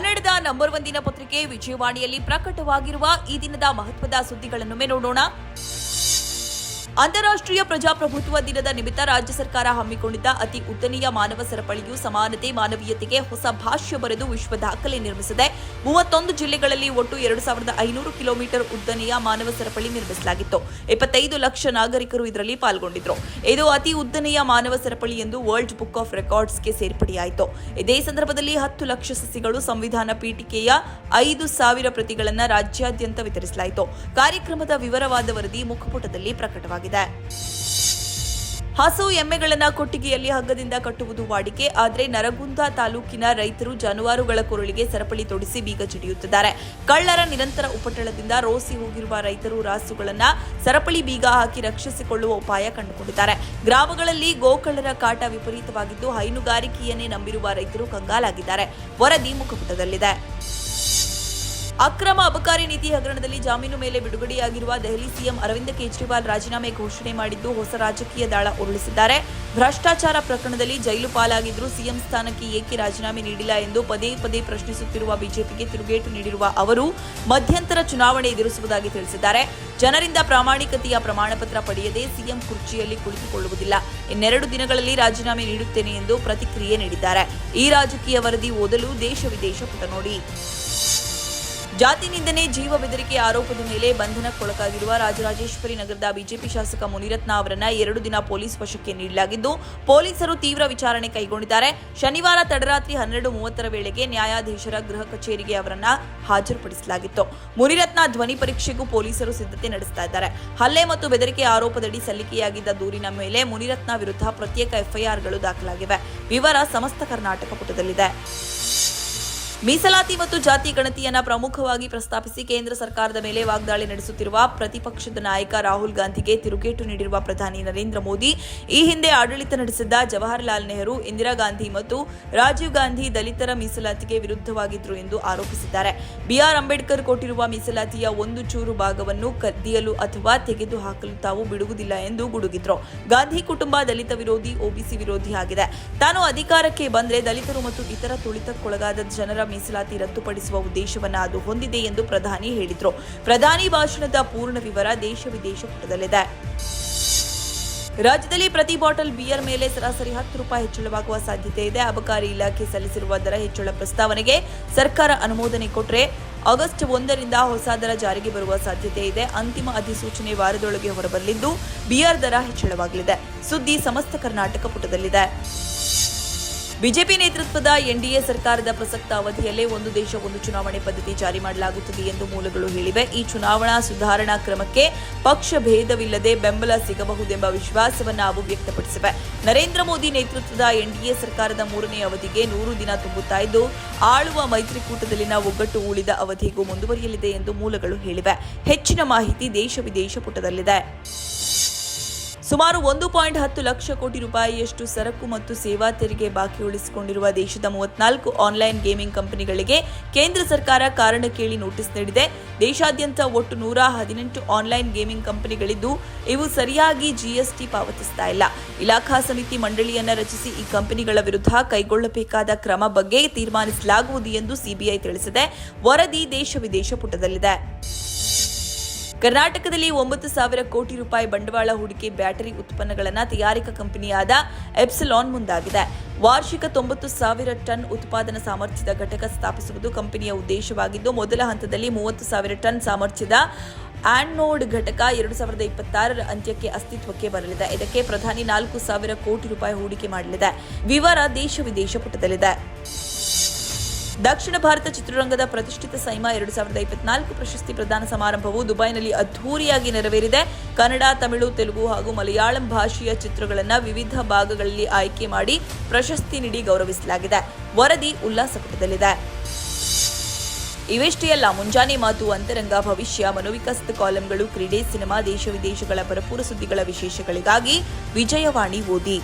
ಕನ್ನಡದ ನಂಬರ್ ಒಂದಿನ ದಿನ ಪತ್ರಿಕೆ ವಿಜಯವಾಣಿಯಲ್ಲಿ ಪ್ರಕಟವಾಗಿರುವ ಈ ದಿನದ ಮಹತ್ವದ ಸುದ್ದಿಗಳನ್ನೊಮ್ಮೆ ನೋಡೋಣ. ಅಂತಾರಾಷ್ಟ್ರೀಯ ಪ್ರಜಾಪ್ರಭುತ್ವ ದಿನದ ನಿಮಿತ್ತ ರಾಜ್ಯ ಸರ್ಕಾರ ಹಮ್ಮಿಕೊಂಡಿದ್ದ ಅತಿ ಉದ್ದನೆಯ ಮಾನವ ಸರಪಳಿಯು ಸಮಾನತೆ, ಮಾನವೀಯತೆಗೆ ಹೊಸ ಭಾಷ್ಯ ಬರೆದು ವಿಶ್ವ ದಾಖಲೆ ನಿರ್ಮಿಸಿದೆ. ಮೂವತ್ತೊಂದು ಜಿಲ್ಲೆಗಳಲ್ಲಿ ಒಟ್ಟು ಎರಡು ಸಾವಿರದ ಐನೂರು ಕಿಲೋಮೀಟರ್ ಉದ್ದನೆಯ ಮಾನವ ಸರಪಳಿ ನಿರ್ಮಿಸಲಾಗಿತ್ತು. ಇಪ್ಪತ್ತೈದು ಲಕ್ಷ ನಾಗರಿಕರು ಇದರಲ್ಲಿ ಪಾಲ್ಗೊಂಡಿದ್ರು. ಇದು ಅತಿ ಉದ್ದನೆಯ ಮಾನವ ಸರಪಳಿ ಎಂದು ವರ್ಲ್ಡ್ ಬುಕ್ ಆಫ್ ರೆಕಾರ್ಡ್ಸ್ಗೆ ಸೇರ್ಪಡೆಯಾಯಿತು. ಇದೇ ಸಂದರ್ಭದಲ್ಲಿ ಹತ್ತು ಲಕ್ಷ ಸಸಿಗಳು ಸಂವಿಧಾನ ಪೀಠಿಕೆಯ ಐದು ಸಾವಿರ ಪ್ರತಿಗಳನ್ನು ರಾಜ್ಯಾದ್ಯಂತ ವಿತರಿಸಲಾಯಿತು. ಕಾರ್ಯಕ್ರಮದ ವಿವರವಾದ ವರದಿ ಮುಖಪುಟದಲ್ಲಿ ಪ್ರಕಟವಾಗಿದೆ. ಹಸು ಎಮ್ಮೆಗಳನ್ನು ಕೊಟ್ಟಿಗೆಯಲ್ಲಿ ಹಗ್ಗದಿಂದ ಕಟ್ಟುವುದು ವಾಡಿಕೆ, ಆದರೆ ನರಗುಂದ ತಾಲೂಕಿನ ರೈತರು ಜಾನುವಾರುಗಳ ಕೊರಳಿಗೆ ಸರಪಳಿ ತೊಡಿಸಿ ಬೀಗ ಜಡಿಯುತ್ತಿದ್ದಾರೆ ಕಳ್ಳರ ನಿರಂತರ ಉಪಟಳದಿಂದ ರೋಸಿ ಹೋಗಿರುವ ರೈತರು ರಾಸುಗಳನ್ನು ಸರಪಳಿ ಬೀಗ ಹಾಕಿ ರಕ್ಷಿಸಿಕೊಳ್ಳುವ ಉಪಾಯ ಕಂಡುಕೊಂಡಿದ್ದಾರೆ. ಗ್ರಾಮಗಳಲ್ಲಿ ಗೋಕಳ್ಳರ ಕಾಟ ವಿಪರೀತವಾಗಿದ್ದು, ಹೈನುಗಾರಿಕೆಯನ್ನೇ ನಂಬಿರುವ ರೈತರು ಕಂಗಾಲಾಗಿದ್ದಾರೆ. ವರದಿ ಮುಖಪುಟದಲ್ಲಿದೆ. ಅಕ್ರಮ ಅಬಕಾರಿ ನೀತಿ ಹಗರಣದಲ್ಲಿ ಜಾಮೀನು ಮೇಲೆ ಬಿಡುಗಡೆಯಾಗಿರುವ ದೆಹಲಿ ಸಿಎಂ ಅರವಿಂದ ಕೇಜ್ರಿವಾಲ್ ರಾಜೀನಾಮೆ ಘೋಷಣೆ ಮಾಡಿದ್ದು ಹೊಸ ರಾಜಕೀಯ ದಾಳ ಉರುಳಿಸಿದ್ದಾರೆ. ಭ್ರಷ್ಟಾಚಾರ ಪ್ರಕರಣದಲ್ಲಿ ಜೈಲು ಪಾಲಾಗಿದ್ದರೂ ಸಿಎಂ ಸ್ಥಾನಕ್ಕೆ ಏಕೆ ರಾಜೀನಾಮೆ ನೀಡಿಲ್ಲ ಎಂದು ಪದೇ ಪದೇ ಪ್ರಶ್ನಿಸುತ್ತಿರುವ ಬಿಜೆಪಿಗೆ ತಿರುಗೇಟು ನೀಡಿರುವ ಅವರು ಮಧ್ಯಂತರ ಚುನಾವಣೆ ಎದುರಿಸುವುದಾಗಿ ತಿಳಿಸಿದ್ದಾರೆ. ಜನರಿಂದ ಪ್ರಾಮಾಣಿಕತೆಯ ಪ್ರಮಾಣಪತ್ರ ಪಡೆಯದೆ ಸಿಎಂ ಕುರ್ಚಿಯಲ್ಲಿ ಕುಳಿತುಕೊಳ್ಳುವುದಿಲ್ಲ. ಇನ್ನೆರಡು ದಿನಗಳಲ್ಲಿ ರಾಜೀನಾಮೆ ನೀಡುತ್ತೇನೆ ಎಂದು ಪ್ರತಿಕ್ರಿಯೆ ನೀಡಿದ್ದಾರೆ. ಈ ರಾಜಕೀಯ ವರದಿ ಓದಲು ದೇಶ ವಿದೇಶ ಪುಟ ನೋಡಿ. ಜಾತಿ ನಿಂದನೆ ಜೀವ ಬೆದರಿಕೆ ಆರೋಪದ ಮೇಲೆ ಬಂಧನಕ್ಕೊಳಗಾಗಿರುವ ರಾಜರಾಜೇಶ್ವರಿ ನಗರದ ಬಿಜೆಪಿ ಶಾಸಕ ಮುನಿರತ್ನ ಅವರನ್ನ ಎರಡು ದಿನ ಪೊಲೀಸ್ ವಶಕ್ಕೆ ನೀಡಲಾಗಿದ್ದು, ಪೊಲೀಸರು ತೀವ್ರ ವಿಚಾರಣೆ ಕೈಗೊಂಡಿದ್ದಾರೆ. ಶನಿವಾರ ತಡರಾತ್ರಿ ಹನ್ನೆರಡು ಮೂವತ್ತರ ವೇಳೆಗೆ ನ್ಯಾಯಾಧೀಶರ ಗೃಹ ಕಚೇರಿಗೆ ಅವರನ್ನ ಹಾಜರುಪಡಿಸಲಾಗಿತ್ತು. ಮುನಿರತ್ನ ಧ್ವನಿ ಪರೀಕ್ಷೆಗೂ ಪೊಲೀಸರು ಸಿದ್ಧತೆ ನಡೆಸ್ತಾ ಇದ್ದಾರೆ. ಹಲ್ಲೆ ಮತ್ತು ಬೆದರಿಕೆ ಆರೋಪದಡಿ ಸಲ್ಲಿಕೆಯಾಗಿದ್ದ ದೂರಿನ ಮೇಲೆ ಮುನಿರತ್ನ ವಿರುದ್ಧ ಪ್ರತ್ಯೇಕ ಎಫ್ಐಆರ್ಗಳು ದಾಖಲಾಗಿವೆ. ವಿವರ ಸಮಸ್ತ ಕರ್ನಾಟಕ ಪುಟದಲ್ಲಿದೆ. ಮೀಸಲಾತಿ ಮತ್ತು ಜಾತಿ ಗಣತಿಯನ್ನ ಪ್ರಮುಖವಾಗಿ ಪ್ರಸ್ತಾಪಿಸಿ ಕೇಂದ್ರ ಸರ್ಕಾರದ ಮೇಲೆ ವಾಗ್ದಾಳಿ ನಡೆಸುತ್ತಿರುವ ಪ್ರತಿಪಕ್ಷದ ನಾಯಕ ರಾಹುಲ್ ಗಾಂಧಿಗೆ ತಿರುಗೇಟು ನೀಡಿರುವ ಪ್ರಧಾನಿ ನರೇಂದ್ರ ಮೋದಿ, ಈ ಹಿಂದೆ ಆಡಳಿತ ನಡೆಸಿದ್ದ ಜವಾಹರ್ಲಾಲ್ ನೆಹರು, ಇಂದಿರಾ ಗಾಂಧಿ ಮತ್ತು ರಾಜೀವ್ ಗಾಂಧಿ ದಲಿತರ ಮೀಸಲಾತಿಗೆ ವಿರುದ್ಧವಾಗಿದ್ದರು ಎಂದು ಆರೋಪಿಸಿದ್ದಾರೆ. ಬಿಆರ್ ಅಂಬೇಡ್ಕರ್ ಕೊಟ್ಟಿರುವ ಮೀಸಲಾತಿಯ ಒಂದು ಚೂರು ಭಾಗವನ್ನು ಕದ್ದಿಯಲು ಅಥವಾ ತೆಗೆದು ಹಾಕಲು ತಾವು ಬಿಡುವುದಿಲ್ಲ ಎಂದು ಗುಡುಗಿದ್ರು. ಗಾಂಧಿ ಕುಟುಂಬ ದಲಿತ ವಿರೋಧಿ ಒಬಿಸಿ ವಿರೋಧಿ ಆಗಿದೆ. ತಾನು ಅಧಿಕಾರಕ್ಕೆ ಬಂದ್ರೆ ದಲಿತರು ಮತ್ತು ಇತರ ತುಳಿತಕ್ಕೊಳಗಾದ ಜನರ ಮೀಸಲಾತಿ ರದ್ದುಪಡಿಸುವ ಉದ್ದೇಶವನ್ನು ಅದು ಹೊಂದಿದೆ ಎಂದು ಪ್ರಧಾನಿ ಹೇಳಿದರು. ಪ್ರಧಾನಿ ಭಾಷಣದ ಪೂರ್ಣ ವಿವರ ದೇಶ ವಿದೇಶ ಪುಟದಲ್ಲಿದೆ. ರಾಜ್ಯದಲ್ಲಿ ಪ್ರತಿ ಬಾಟಲ್ ಬಿಯರ್ ಮೇಲೆ ಸರಾಸರಿ ಹತ್ತು ರೂಪಾಯಿ ಹೆಚ್ಚಳವಾಗುವ ಸಾಧ್ಯತೆ ಇದೆ. ಅಬಕಾರಿ ಇಲಾಖೆ ಸಲ್ಲಿಸಿರುವ ದರ ಹೆಚ್ಚಳ ಪ್ರಸ್ತಾವನೆಗೆ ಸರ್ಕಾರ ಅನುಮೋದನೆ ಕೊಟ್ಟರೆ ಆಗಸ್ಟ್ ಒಂದರಿಂದ ಹೊಸ ದರ ಜಾರಿಗೆ ಬರುವ ಸಾಧ್ಯತೆ ಇದೆ. ಅಂತಿಮ ಅಧಿಸೂಚನೆ ವಾರದೊಳಗೆ ಹೊರಬರಲಿದ್ದು ಬಿಯರ್ ದರ ಹೆಚ್ಚಳವಾಗಲಿದೆ. ಸುದ್ದಿ ಸಮಸ್ತ ಕರ್ನಾಟಕ ಪುಟದಲ್ಲಿದೆ. ಬಿಜೆಪಿ ನೇತೃತ್ವದ ಎನ್ಡಿಎ ಸರ್ಕಾರದ ಪ್ರಸಕ್ತ ಅವಧಿಯಲ್ಲೇ ಒಂದು ದೇಶ ಒಂದು ಚುನಾವಣೆ ಪದ್ಧತಿ ಜಾರಿ ಮಾಡಲಾಗುತ್ತದೆ ಎಂದು ಮೂಲಗಳು ಹೇಳಿವೆ. ಈ ಚುನಾವಣಾ ಸುಧಾರಣಾ ಕ್ರಮಕ್ಕೆ ಪಕ್ಷ ಭೇದವಿಲ್ಲದೆ ಬೆಂಬಲ ಸಿಗಬಹುದೆಂಬ ವಿಶ್ವಾಸವನ್ನು ಅವು ವ್ಯಕ್ತಪಡಿಸಿವೆ. ನರೇಂದ್ರ ಮೋದಿ ನೇತೃತ್ವದ ಎನ್ಡಿಎ ಸರ್ಕಾರದ ಮೂರನೇ ಅವಧಿಗೆ ನೂರು ದಿನ ತುಂಬುತ್ತಾ ಇದ್ದು, ಆಳುವ ಮೈತ್ರಿಕೂಟದಲ್ಲಿನ ಒಗ್ಗಟ್ಟು ಉಳಿದ ಅವಧಿಗೂ ಮುಂದುವರಿಯಲಿದೆ ಎಂದು ಮೂಲಗಳು ಹೇಳಿವೆ. ಹೆಚ್ಚಿನ ಮಾಹಿತಿ ದೇಶ ವಿದೇಶ ಪುಟದಲ್ಲಿದೆ. ಸುಮಾರು ಒಂದು ಪಾಯಿಂಟ್ ಹತ್ತು ಲಕ್ಷ ಕೋಟಿ ರೂಪಾಯಿಯಷ್ಟು ಸರಕು ಮತ್ತು ಸೇವಾ ತೆರಿಗೆ ಬಾಕಿ ಉಳಿಸಿಕೊಂಡಿರುವ ದೇಶದ ಮೂವತ್ನಾಲ್ಕು ಆನ್ಲೈನ್ ಗೇಮಿಂಗ್ ಕಂಪನಿಗಳಿಗೆ ಕೇಂದ್ರ ಸರ್ಕಾರ ಕಾರಣ ಕೇಳಿ ನೋಟಿಸ್ ನೀಡಿದೆ. ದೇಶಾದ್ಯಂತ ಒಟ್ಟು ನೂರ ಹದಿನೆಂಟು ಆನ್ಲೈನ್ ಗೇಮಿಂಗ್ ಕಂಪನಿಗಳಿದ್ದು, ಇವು ಸರಿಯಾಗಿ ಜಿಎಸ್ಟಿ ಪಾವತಿಸ್ತಾ ಇಲ್ಲ. ಇಲಾಖಾ ಸಮಿತಿ ಮಂಡಳಿಯನ್ನ ರಚಿಸಿ ಈ ಕಂಪನಿಗಳ ವಿರುದ್ಧ ಕೈಗೊಳ್ಳಬೇಕಾದ ಕ್ರಮ ಬಗ್ಗೆ ತೀರ್ಮಾನಿಸಲಾಗುವುದು ಎಂದು ಸಿಬಿಐ ತಿಳಿಸಿದೆ. ವರದಿ ದೇಶ ವಿದೇಶ ಪುಟದಲ್ಲಿದೆ. ಕರ್ನಾಟಕದಲ್ಲಿ ಒಂಬತ್ತು ಸಾವಿರ ಕೋಟಿ ರೂಪಾಯಿ ಬಂಡವಾಳ ಹೂಡಿಕೆ ಬ್ಯಾಟರಿ ಉತ್ಪನ್ನಗಳನ್ನು ತಯಾರಿಕಾ ಕಂಪನಿಯಾದ ಎಪ್ಸಿಲಾನ್ ಮುಂದಾಗಿದೆ. ವಾರ್ಷಿಕ ತೊಂಬತ್ತು ಸಾವಿರ ಟನ್ ಉತ್ಪಾದನಾ ಸಾಮರ್ಥ್ಯದ ಘಟಕ ಸ್ಥಾಪಿಸುವುದು ಕಂಪನಿಯ ಉದ್ದೇಶವಾಗಿದ್ದು, ಮೊದಲ ಹಂತದಲ್ಲಿ ಮೂವತ್ತು ಸಾವಿರ ಟನ್ ಸಾಮರ್ಥ್ಯದ ಆ್ಯಂಡ್ನೋಡ್ ಘಟಕ ಎರಡು ಸಾವಿರದ ಇಪ್ಪತ್ತಾರರ ಅಂತ್ಯಕ್ಕೆ ಅಸ್ತಿತ್ವಕ್ಕೆ ಬರಲಿದೆ. ಇದಕ್ಕೆ ಪ್ರಧಾನಿ ನಾಲ್ಕು ಸಾವಿರ ಕೋಟಿ ರೂಪಾಯಿ ಹೂಡಿಕೆ ಮಾಡಲಿದೆ. ವಿವರ ದೇಶ ವಿದೇಶ ಪುಟದಲ್ಲಿದೆ. ದಕ್ಷಿಣ ಭಾರತ ಚಿತ್ರರಂಗದ ಪ್ರತಿಷ್ಠಿತ ಸೈಮಾ ಎರಡು ಸಾವಿರದ ಇಪ್ಪತ್ನಾಲ್ಕು ಪ್ರಶಸ್ತಿ ಪ್ರದಾನ ಸಮಾರಂಭವು ದುಬೈನಲ್ಲಿ ಅದ್ಧೂರಿಯಾಗಿ ನೆರವೇರಿದೆ. ಕನ್ನಡ, ತಮಿಳು, ತೆಲುಗು ಹಾಗೂ ಮಲಯಾಳಂ ಭಾಷೆಯ ಚಿತ್ರಗಳನ್ನು ವಿವಿಧ ಭಾಗಗಳಲ್ಲಿ ಆಯ್ಕೆ ಮಾಡಿ ಪ್ರಶಸ್ತಿ ನೀಡಿ ಗೌರವಿಸಲಾಗಿದೆ. ವರದಿ ಉಲ್ಲಾಸಪುಟದಲ್ಲಿದೆ. ಇವೆಷ್ಟೇ ಅಲ್ಲ, ಮುಂಜಾನೆ ಮಾತು, ಅಂತರಂಗ, ಭವಿಷ್ಯ, ಮನೋವಿಕಾಸದ ಕಾಲಂಗಳು, ಕ್ರೀಡೆ, ಸಿನಿಮಾ, ದೇಶ ವಿದೇಶಗಳ ಭರಪೂರ ಸುದ್ದಿಗಳ ವಿಶೇಷಗಳಿಗಾಗಿ ವಿಜಯವಾಣಿ ಓದಿ.